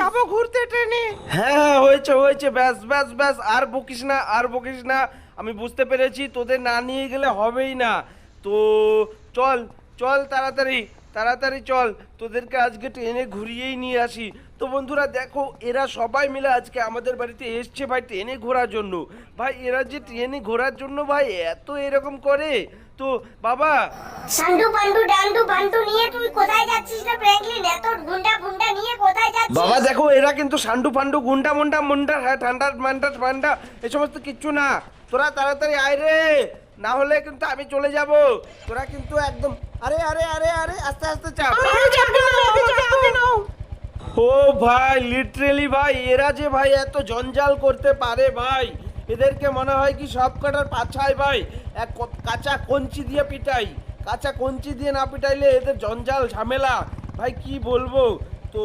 যাব ঘুরতে ট্রেনে। হ্যাঁ হ্যাঁ হয়েছে হয়েছে ব্যাস ব্যাস ব্যাস আর বকিস না আর বকিস না। আমি বুঝতে পেরেছি তোদের না নিয়ে গেলে হবেই না। তো চল চল তাড়াতাড়ি। তাড়াতাড়ি চল তোদেরকে আজকে ট্রেনে ঘুরিয়েই নিয়ে আসি। তো বন্ধুরা দেখো এরা সবাই মিলে আজকে আমাদের বাড়িতে এসছে ভাই ট্রেনে ঘোরার জন্য। ভাই এরা যে ট্রেনে ঘোরার জন্য ভাই এত এরকম করে? তো বাবা সান্ডু পান্ডু ডান্ডু বান্টু নিয়ে তুই কোথায় যাচ্ছিস না ফ্র্যাঙ্কলিন এত গুন্ডা ফুন্ডা নিয়ে কোথায় যাচ্ছিস? বাবা দেখো এরা কিন্তু সান্ডু ফান্ডু গুন্ডা মুন্ডা মুন্ডা হ্যাঁ ঠান্ডা মান্ডা ঠান্ডা এ সমস্ত কিচ্ছু না। তোরা তাড়াতাড়ি আয় রে। না হলে কিন্তু আমি চলে যাব। তোরা কিন্তু একদম আরে আরে আরে আরে আস্তে আস্তে চাপ। ও ভাই লিটারেলি ভাই এরা যে ভাই এত জঞ্জাল করতে পারে ভাই এদেরকে মনে হয় কি সব কটার পাছায় ভাই এক কাঁচা কঞ্চি দিয়ে পিটাই। কাঁচা কঞ্চি দিয়ে না পিটাইলে এদের জঞ্জাল ঝামেলা। ভাই কি বলব? তো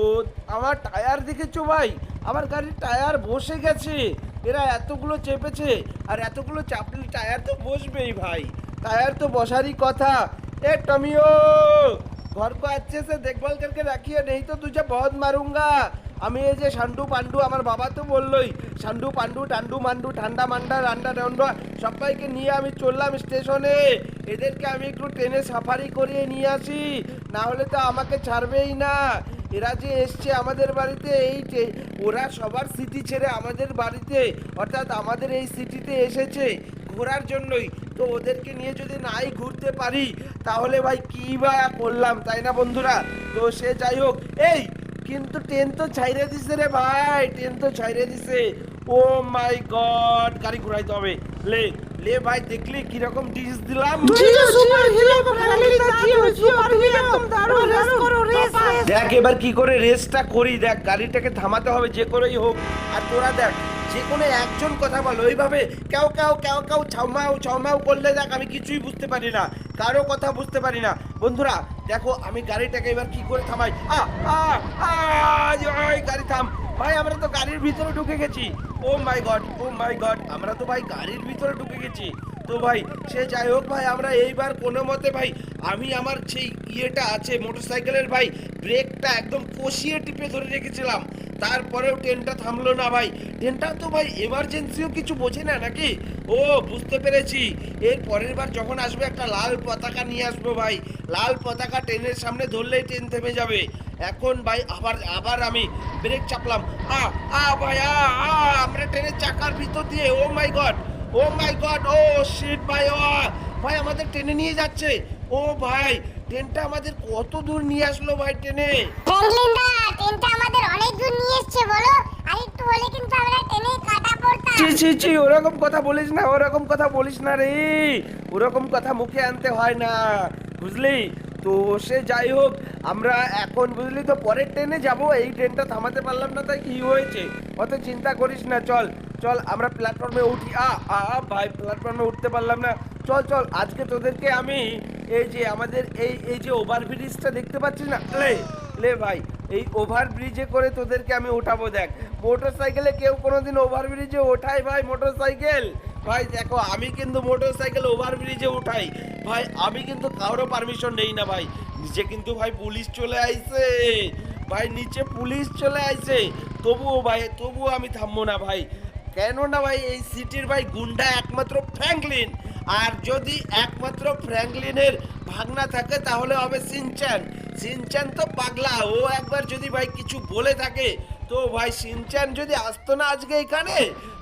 আমার টায়ার দেখেছ ভাই? আমার গাড়ির টায়ার বসে গেছে। এরা এতগুলো চেপেছে আর এতগুলো চাপলে টায়ার তো বসবেই ভাই টায়ার তো বসারই কথা এ টমিও घर को अच्छे से देखभाल करके रखिए नहीं तो तुझे बहुत मारूंगा আমি এই যে সান্ডু পান্ডু আমার বাবা তো বললোই সান্ডু পান্ডু টান্ডু মান্ডু ঠান্ডা মান্ডা রান্ডা রান্ডা সবাইকে নিয়ে আমি চললাম স্টেশনে এদেরকে আমি একটু ট্রেনে সাফারি করিয়ে নিয়ে আসি না হলে তো আমাকে ছাড়বেই না এরা যে এসছে আমাদের বাড়িতে, এই ওরা সবার সিটি ছেড়ে আমাদের বাড়িতে, অর্থাৎ আমাদের এই সিটিতে এসেছে ঘোরার জন্যই। তো ওদেরকে নিয়ে যদি নাই ঘুরতে পারি, তাহলে ভাই কী বা করলাম, তাই না বন্ধুরা? তো সে যাই হোক, এই কিন্তু ট্রেন তো ছাইড়ে দিছে রে ভাই, ট্রেন তো ছাইড়ে দিছে। ও মাই গড গাড়ি ঘুরাইতে হবে। লে লে ভাই দেখলি দিলাম। রেস করো রেস রেস। দেখ এবার কি করে রেসটা করি দেখ গাড়িটাকে থামাতে হবে যে করেই হোক আর তোরা দেখ যে কোনো একজন কথা বলো। ওইভাবে কেউ কেউ কেউ কেউ ছাউমাউ ছাউমাউ করলে দেখ আমি কিছুই বুঝতে পারি না। কারও কথা বুঝতে পারি না। বন্ধুরা, দেখো, আমি গাড়িটাকে এবার কি করে থামাই? গাড়ি থাম। ভাই, আমরা তো গাড়ির ভিতরে ঢুকে গেছি। ও my god, oh my god, আমরা তো ভাই গাড়ির ভিতরে ঢুকে গেছি। তো ভাই, সে যাই হোক ভাই, আমরা এইবার কোনো মতে ভাই, আমি আমার সেই ইয়েটা আছে, মোটরসাইকেলের ভাই, ব্রেকটা একদম কষিয়ে টিপে ধরে রেখেছিলাম। তারপরেও ট্রেনটা থামলো না ভাই। ট্রেনটা তো ভাই এমার্জেন্সিও কিছু বোঝে না নাকি? ও, বুঝতে পেরেছি। এর পরের বার যখন আসবে, একটা লাল পতাকা নিয়ে আসব ভাই। লাল পতাকা ট্রেনের সামনে ধরলেই ট্রেন থেমে যাবে। এখন ভাই, আবার আবার আমি ব্রেক চাপলাম। আ আ ভাই আ, আমরা ট্রেনের চাকার ভিতর দিয়ে, ও my god! Oh my god oh shit ভাই ও ভাই আমাদের ট্রেনে নিয়ে যাচ্ছে। ও ভাই ট্রেনটা আমাদের কত দূর নিয়ে আসলো ভাই ট্রেনে? ফ্র্যাঙ্কলিন দা ট্রেনটা আমাদের অনেক দূর নিয়ে এসেছে বলো। আর একটু হলে কিন্তু আমরা ট্রেনে কাটা পড়তাম। ছি ছি ছি ওরকম কথা বলিস না ওরকম কথা বলিস না রে। ওরকম কথা মুখে আনতে হয় না বুঝলি? তো সে যাই হোক আমরা এখন বুঝলি তো পরের ট্রেনে যাব। এই ট্রেনটা থামাতে পারলাম না তাই কি হয়েছে? অত চিন্তা করিস না চল। চল, আমরা প্ল্যাটফর্মে উঠি। আ আ ভাই প্ল্যাটফর্মে উঠতে পারলাম না। চল চল, আজকে তোদেরকে আমি এই যে আমাদের এই এই যে ওভারব্রিজটা দেখতে পাচ্ছিস না? লে লে ভাই, এই ওভার ব্রিজে করে তোদেরকে আমি ওঠাবো দেখ। মোটর সাইকেলে কেউ কোনোদিন ওভার ব্রিজে ওঠায় ভাই মোটর সাইকেল ভাই, দেখো, আমি কিন্তু মোটর সাইকেল ওভার ব্রিজে উঠাই। ভাই, আমি কিন্তু কারোর পারমিশন নেই না ভাই। নিচে কিন্তু ভাই পুলিশ চলে আইছে। ভাই, নিচে পুলিশ চলে আইছে। তবুও ভাই, তবুও আমি থামবো না ভাই। কেন না ভাই, এই সিটির ভাই গুন্ডা একমাত্র ফ্র্যাঙ্কলিন। আর যদি একমাত্র ফ্র্যাঙ্কলিনের ভাগনা থাকে, তাহলে হবে সিনচ্যান। সিনচ্যান তো পাগলা। ও একবার যদি ভাই কিছু বলে থাকে তো ভাই সিনচ্যান যদি আসতো না আজকে এখানে,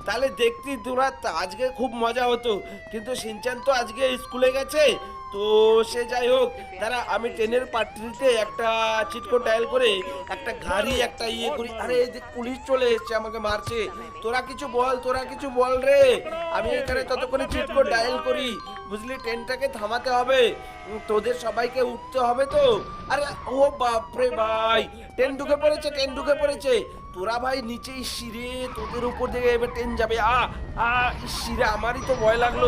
তাহলে দেখতি তোরা আজকে খুব মজা হতো। কিন্তু সিনচ্যান তো আজকে স্কুলে গেছে, তো সে যাই হোক তারা আমি ট্রেনের পাট্রিতে একটা চিটকো ডায়াল করে একটা গাড়ি একটা ইয়ে করি। আরে এই যে পুলিশ চলে এসছে আমাকে মারছে। তোরা কিছু বল, তোরা কিছু বল রে। আমি এখানে ততক্ষণে চিটকো ডায়াল করি। বুঝলি, ট্রেনটাকে থামাতে হবে। তোদের সবাইকে উঠতে হবে তো। আরে, ও বাপরে ভাই, ট্রেন ঢুকে পড়েছে, ট্রেন ঢুকে পড়েছে। তোরা ভাই নিচেই শিরে, তোদের উপর দিয়ে এবার ট্রেন যাবে। আ আ শিরে আমারই তো ভয় লাগল।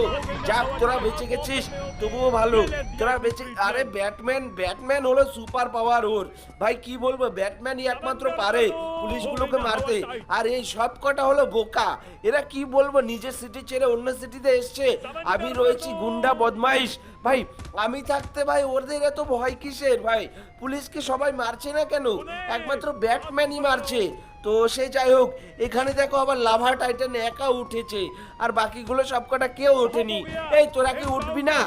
যাক, তোরা বেঁচে গেছিস, তবুও ভালো। তোরা বেঁচে, আরে, ব্যাটম্যান ব্যাটম্যান হলো সুপার পাওয়ার ওর। ভাই, কি বলব, ব্যাটম্যানই একমাত্র পারে পুলিশগুলোকে মারতে। আর এই সব কটা হলো বোকা। এরা কি বলব, নিজের সিটি ছেড়ে অন্য সিটিতে এসছে। আমি রয়েছি গুন্ডা বদমাইশ। ভাই, আমি থাকতে ভাই, ওদের এত ভয় কিসের? ভাই, পুলিশকে সবাই মারছে না কেন? একমাত্র ব্যাটম্যানই মারছে। তো সে যাই হোক, এখানে দেখো আবার লাভা টাইটান একা উঠেছে, আর বাকিগুলো সবকটা কেউ ওঠেনি। এই, তোরা কি উঠবি না?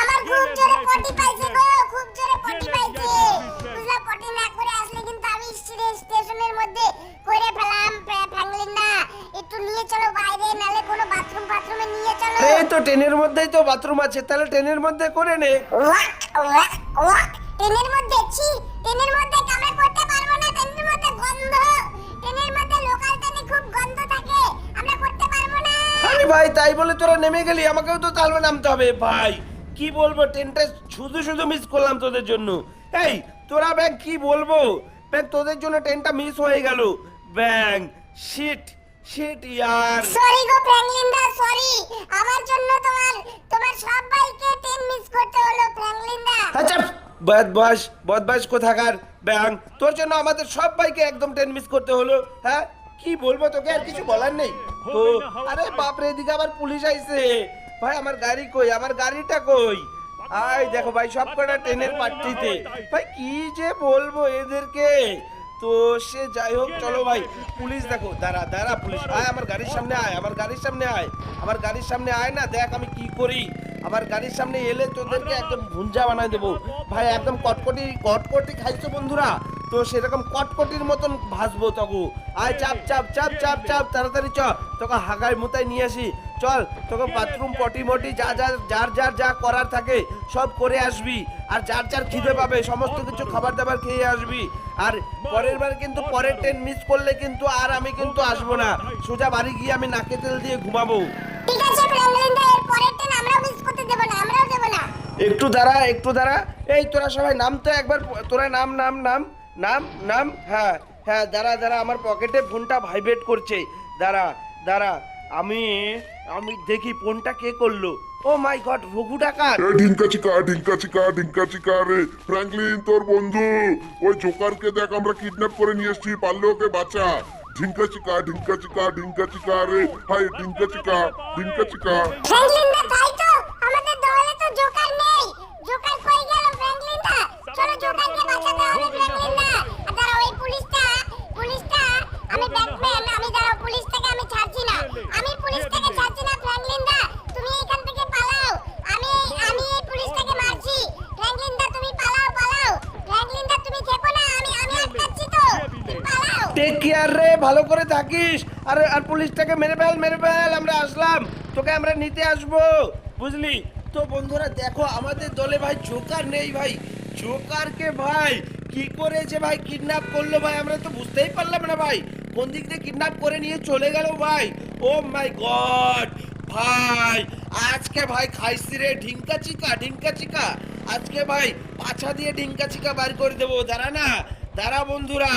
আমার খুব জোরে পটি পাইছে গো, খুব জোরে পটি পাইছে। ট্রেনের মধ্যেই তো বাথরুম আছে তাহলে ট্রেনের মধ্যে করে নে। ট্রেনের মধ্যে ছি ট্রেনের মধ্যে কামড়ে করতে পারব না ট্রেনের মধ্যে গন্ধ। ট্রেনের মধ্যে লোকাল ট্রেনে খুব গন্ধ থাকে আমরা করতে পারব না। আরে ভাই তাই বলে তোরা নেমে গেলি আমাকেও তো তালবে নামতে হবে। ভাই কি বলব ট্রেনটা শুধু শুধু মিস করলাম তোদের জন্য। এই তোরা ব্যাং কি বলব? ব্যাং তোদের জন্য ট্রেনটা মিস হয়ে গেল। ব্যাং শিট শিট ইয়ার সরি গো ফ্র্যাঙ্কলিন দা সরি আমার জন্য তোমার তোমার সবাইকে ট্রেন মিস করতে হলো ফ্র্যাঙ্কলিন দা আচ্ছা বদবাস বদবাস কোথাকার? ব্যাং তোর জন্য আমাদের সবাইকে একদম ট্রেন মিস করতে হলো হ্যাঁ? কি বলব তোকে আর কিছু বলার নেই। তো আরে বাপরে এদিকে আবার পুলিশ আইছে। ভাই আমার গাড়ি কই? আমার গাড়িটা কই? আই দেখো ভাই সব কটা ট্রেনের পাট্টিতে। ভাই কি যে বলব এদেরকে? তো সে যাই হোক, চলো ভাই। পুলিশ দেখো, দাঁড়া দাঁড়া, পুলিশ। আয়, আমার গাড়ির সামনে আয়, আমার গাড়ির সামনে আয়। আমার গাড়ির সামনে আয় না, দেখ আমি কি করি। আমার গাড়ির সামনে এলে তোদেরকে একদম ভুঞ্জা বানায় দেবো। ভাই, একদম কটকটি কটকটি খাইছো বন্ধুরা? তো সেরকম কটকটির মতন ভাসবো তকু। আয় চাপ চাপ চাপ চাপ চাপ তাড়াতাড়ি চ তোকে হাগায় মুতায় নিয়ে আসি। চল তোকে বাথরুম পটি মটি যা যা যার যার যা করার থাকে সব করে আসবি। আর যার যার খিদে পাবে সমস্ত কিছু খাবার দাবার খেয়ে আসবি। আর পরের বার কিন্তু পরের ট্রেন মিস করলে কিন্তু আর আমি কিন্তু আসব না। সোজা বাড়ি গিয়ে আমি নাকে তেল দিয়ে ঘুমাবো। ঠিক আছে ফ্র্যাঙ্কলিন দা এর পরের ট্রেন আমরাও মিস করতে দেব না আমরাও দেব না। একটু দাঁড়া একটু দাঁড়া। এই তোরা সবাই নাম তো একবার তোরা নাম নাম নাম। নাম নাম হ্যাঁ হ্যাঁ দাঁড়া দাঁড়া আমার পকেটে ফোনটা ভাইব্রেট করছে। দাঁড়া দাঁড়া আমি আমি দেখি ফোনটা কে করল? ও মাই গড রঘু ডাকাত! এ ঢিঙ্কা চিকা ঢিঙ্কা চিকা ঢিঙ্কা চিকা রে। ফ্র্যাঙ্কলিন তোর বন্ধু ওই জোকারকে দেখ আমরা কিডন্যাপ করে নিয়ে এসেছি পারলে ওকে বাঁচা। ঢিঙ্কা চিকা ঢিঙ্কা চিকা ঢিঙ্কা চিকা রে। হাই ঢিঙ্কা চিকা ঢিঙ্কা চিকা। ফ্র্যাঙ্কলিন দা তাই টেক কেয়ার রে ভালো করে থাকিস। আর আর পুলিশটাকে মেরে ফেল মেরে ফেল আমরা আসলাম। তোকে আমরা নিতে আসব। বুঝলি? তো বন্ধুরা দেখো আমাদের দলে ভাই জোকার নেই ভাই। জোকারকে ভাই? কি করে যে ভাই কিডন্যাপ করল ভাই? আমরা তো বুঝতেই পারলাম না ভাই। কোন দিক দিয়ে কিডন্যাপ করে নিয়ে চলে গেল ভাই? ও মাই গড ভাই, আজকে ভাই খাইছি রে ঢিঙ্কা চিকা ঢিঙ্কা চিকা। আজকে ভাই পাছা দিয়ে ঢিঙ্কা চিকা বার করে দেবো। দাঁড়া না, দাঁড়া বন্ধুরা।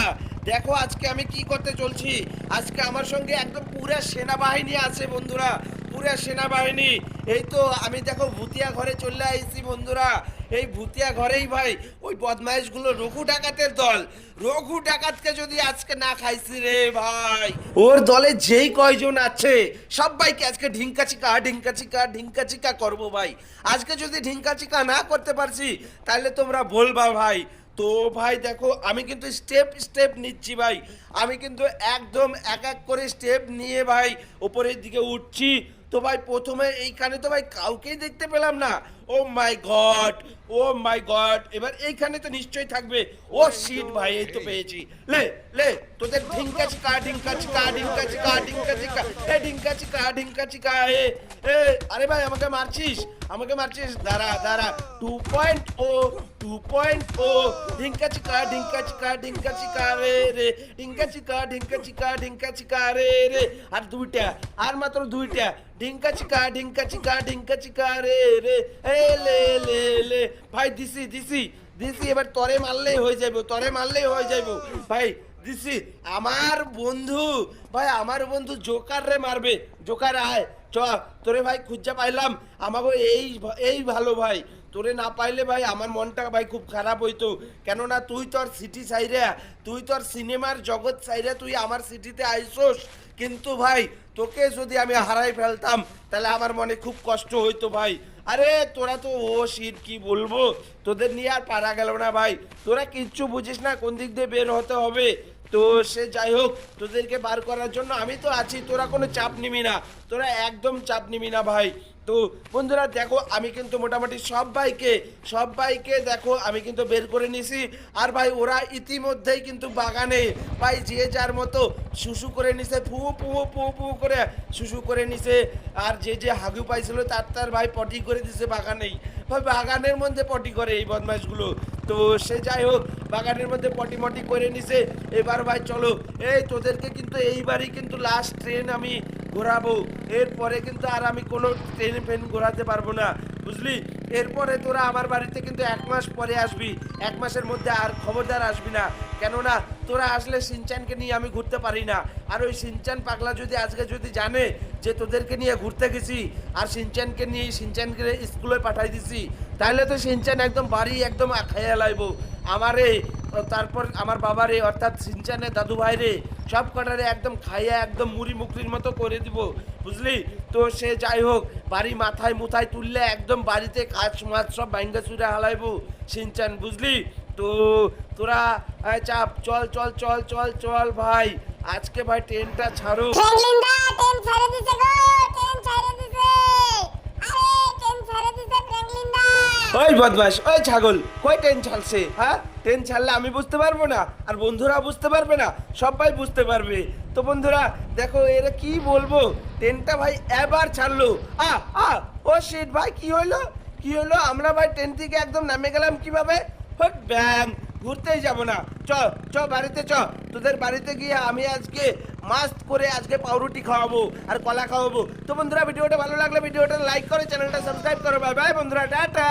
দেখো আজকে আমি কি করতে চলছি। আজকে আমার সঙ্গে একদম পুরা সেনাবাহিনী আছে বন্ধুরা। পুরা সেনাবাহিনী। এই তো আমি দেখো ভুতিয়া ঘরে চলে আইছি বন্ধুরা। এই ভুতিয়া ঘরেই ভাই ওই বদমাইশগুলো রঘু ডাকাতের দল। রঘু ডাকাতকে যদি আজকে না খাইছি রে ভাই। ওর দলে যেই কয়জন আছে, সবাইকে আজকে ঢিঙ্কা চিকা ঢিঙ্কা চিকা ঢিঙ্কা চিকা করব ভাই। আজকে যদি ঢিঙ্কা চিকা না করতে পারছি, তাহলে তোমরা বলবা ভাই তো ভাই দেখো আমি কিন্তু স্টেপ স্টেপ নিচ্ছি ভাই। আমি কিন্তু একদম এক এক করে স্টেপ নিয়ে ভাই ওপরের দিকে উঠছি। তো ভাই প্রথমে এইখানে তো ভাই কাউকেই দেখতে পেলাম না। ও my god oh my god এবার এইখানে তো নিশ্চয়ই থাকবে। ও সিট ভাই এই তো পেয়েছি। লে লে। তোদের ঢিঙ্কা চিকা ঢিঙ্কা চিকা ঢিঙ্কা চিকা ঢিঙ্কা চিকা এ ঢিঙ্কা চিকা ঢিঙ্কা চিকা এ এ আরে ভাই আমাকে মারছিস আমাকে মারছিস দাঁড়া দাঁড়া two point oh two point oh Dhinka Chika Dhinka Chika Dhinka চিকা রে রে ঢিঙ্কা চিকা ঢিঙ্কা চিকা ঢিঙ্কা চিকা রে রে আর দুইটা আর মাত্র দুইটা ঢিঙ্কা চিকা ঢিঙ্কা চিকা ঢিঙ্কা চিকা রে রে এ লে লে লে ভাই দিছি দিছি দিছি এবার তরে মারলেই হয়ে যাইব তরে মারলেই হয়ে যাইব ভাই দিছি আমার বন্ধু, ভাই, আমার বন্ধু জোকার রে মারবে। জোকার আয় চ তোরে ভাই খুঁজা পাইলাম। আমাকে এই এই ভালো ভাই। তোরে না পাইলে ভাই আমার মনটা ভাই খুব খারাপ হইতো। কেননা তুই তোর সিটি সাইরা তুই তোর সিনেমার জগৎ সাইরা তুই আমার সিটিতে আইসোস। কিন্তু ভাই, তোকে যদি আমি হারাই ফেলতাম, তাহলে আমার মনে খুব কষ্ট হইতো ভাই। আরে, তোরা তো ও শীত কি বলব? তোদের নিয়ে আর পারা গেল না ভাই। তোরা কিচ্ছু বুঝিস না, কোন দিক দিয়ে বের হতে হবে। তো সে যাই হোক, তোদেরকে বার করার জন্য আমি তো আছি, তোরা কোনো চাপ নিবি না। তোরা একদম চাপ নিবি না ভাই। তো বন্ধুরা দেখো, আমি কিন্তু মোটামুটি সব বাইকে সব বাইকে দেখো, আমি কিন্তু বের করে নিছি আর ভাই, ওরা ইতিমধ্যেই কিন্তু বাগানে, ভাই, যে যার মতো শুশু করে নিছে, ফু ফু ফু ফু করে শুশু করে নিছে। আর যে যে হাগু পাইছিল, তার তার ভাই পটি করে দিছে বাগানেই। ভাই, বাগানের মধ্যে পটি করে এই বদমাইশগুলো তো সে যাই হোক, বাগানের মধ্যে পটি মটি করে নিছে। এবার ভাই, চলো, এই তোদেরকে কিন্তু এইবারই কিন্তু লাস্ট ট্রেন আমি ঘোরাবো। এরপরে কিন্তু আর আমি কোনো ট্রেন ফেন ঘোরাতে পারব না। বুঝলি? এরপরে তোরা আমার বাড়িতে কিন্তু এক মাস পরে আসবি। এক মাসের মধ্যে আর খবরদার আসবি না। কেননা তোরা আসলে সিনচানকে নিয়ে আমি ঘুরতে পারি না। আর ওই সিনচান পাগলা যদি আজকে যদি জানে যে তোদেরকে নিয়ে ঘুরতে গেছি আর সিনচানকে নিয়ে সিনচানকে স্কুলে পাঠাই দিছি, তাহলে তো সিনচান একদম বাড়ি একদম খাইয়া লাইব। আমারে, তারপর আমার বাবারে, অর্থাৎ সিনচানের দাদু ভাইরে সব কটারে একদম খাইয়া একদম মুড়ি মুখরির মতো করে দিব, বুঝলি? তো সে যাই হোক, বাড়ি মাথায় মুথায় তুললে একদম বাড়িতে কাজ মাছ সব ভাঙ্গা চুরে হালাইবো, সিনচান, বুঝলি? তো তোরা চাপ, চল চল চল চল চল ভাই, আজকে ভাই ট্রেনটা ছাড়ো। ওই বদমাস ওই ছাগল, কই ট্রেন ছাড়ছে হ্যাঁ? ট্রেন ছাড়লে আমি বুঝতে পারব না, আর বন্ধুরা বুঝতে পারবে না, সবাই বুঝতে পারবে। তো বন্ধুরা, দেখো, এরা কি বলব? ট্রেনটা ভাই এবার ছাড়লো। আ আ, ও শিট ভাই, কি হলো কি হলো আমরা ভাই ট্রেন থেকে একদম নামে গেলাম কীভাবে? হট, ব্যাং, ঘুরতেই যাব না। চ চ, বাড়িতে চ। তোদের বাড়িতে গিয়ে আমি আজকে মাস্ত করে আজকে পাউরুটি খাওয়াবো আর কলা খাওয়াবো। তো বন্ধুরা, ভিডিওটা ভালো লাগলে ভিডিওটা লাইক করে চ্যানেলটা সাবস্ক্রাইব করো। বাই বাই বন্ধুরা, টাটা।